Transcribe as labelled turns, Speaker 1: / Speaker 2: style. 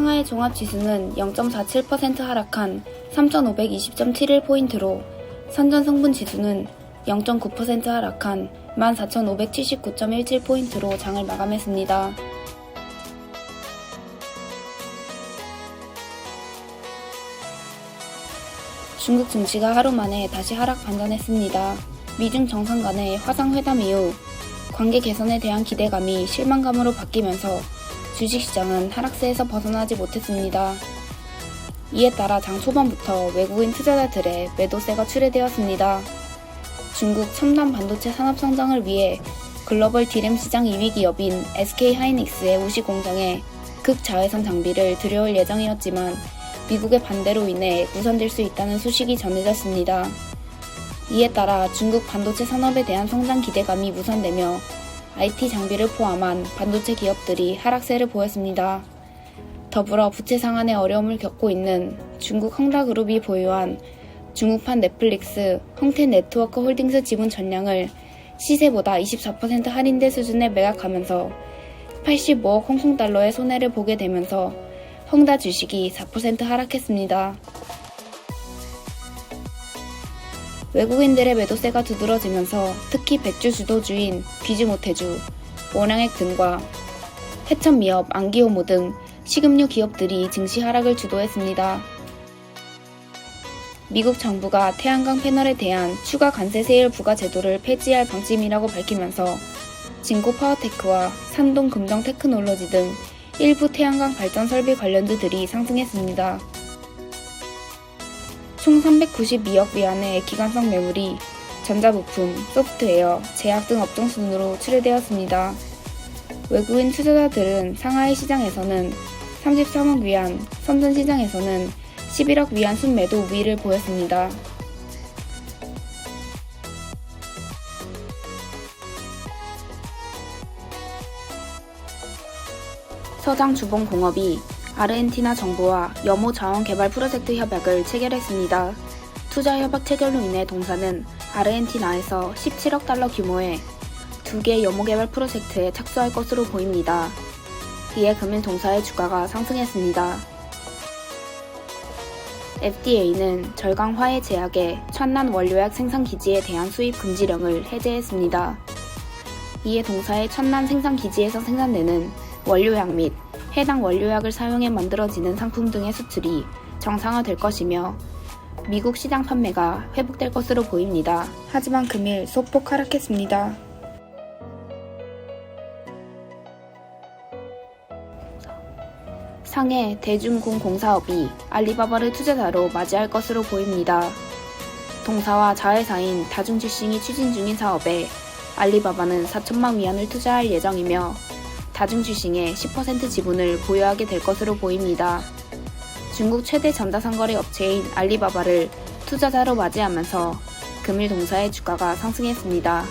Speaker 1: 상하이 종합지수는 0.47% 하락한 3,520.71포인트로 선전 성분 지수는 0.9% 하락한 14,579.17포인트로 장을 마감했습니다. 중국 증시가 하루 만에 다시 하락 반전했습니다. 미중 정상 간의 화상회담 이후 관계 개선에 대한 기대감이 실망감으로 바뀌면서 주식시장은 하락세에서 벗어나지 못했습니다. 이에 따라 장 초반부터 외국인 투자자들의 매도세가 출회되었습니다. 중국 첨단 반도체 산업 성장을 위해 글로벌 디램 시장 2위 기업인 SK 하이닉스의 우시 공장에 극자외선 장비를 들여올 예정이었지만 미국의 반대로 인해 무산될 수 있다는 소식이 전해졌습니다. 이에 따라 중국 반도체 산업에 대한 성장 기대감이 무산되며 IT 장비를 포함한 반도체 기업들이 하락세를 보였습니다. 더불어 부채 상환에 어려움을 겪고 있는 중국 헝다그룹이 보유한 중국판 넷플릭스 홍텐 네트워크 홀딩스 지분 전량을 시세보다 24% 할인된 수준에 매각하면서 85억 홍콩달러의 손해를 보게 되면서 헝다 주식이 4% 하락했습니다. 외국인들의 매도세가 두드러지면서 특히 백주 주도주인 비즈모테주, 원양액 등과 해천미업, 안기호모 등 식음료 기업들이 증시 하락을 주도했습니다. 미국 정부가 태양광 패널에 대한 추가 관세 세율 부과 제도를 폐지할 방침이라고 밝히면서 진코 파워테크와 산동 금정 테크놀로지 등 일부 태양광 발전 설비 관련주들이 상승했습니다. 총 392억 위안의 기관성 매물이 전자부품, 소프트웨어, 제약 등 업종 순으로 출회되었습니다. 외국인 투자자들은 상하이 시장에서는 33억 위안, 선전 시장에서는 11억 위안 순매도 우위를 보였습니다. 서장 주봉공업이 아르헨티나 정부와 염호 자원 개발 프로젝트 협약을 체결했습니다. 투자 협약 체결로 인해 동사는 아르헨티나에서 17억 달러 규모의 두개 염호 개발 프로젝트에 착수할 것으로 보입니다. 이에 금일 동사의 주가가 상승했습니다. FDA는 절강 화해 제약의 천난 원료약 생산 기지에 대한 수입 금지령을 해제했습니다. 이에 동사의 천난 생산 기지에서 생산되는 원료약 및 해당 원료약을 사용해 만들어지는 상품 등의 수출이 정상화될 것이며 미국 시장 판매가 회복될 것으로 보입니다. 하지만 금일 소폭 하락했습니다. 상해 대중공공사업이 알리바바를 투자자로 맞이할 것으로 보입니다. 동사와 자회사인 다중지싱이 추진 중인 사업에 알리바바는 4천만 위안을 투자할 예정이며 다중주싱의 10% 지분을 보유하게 될 것으로 보입니다. 중국 최대 전자상거래 업체인 알리바바를 투자자로 맞이하면서 금일 동사의 주가가 상승했습니다.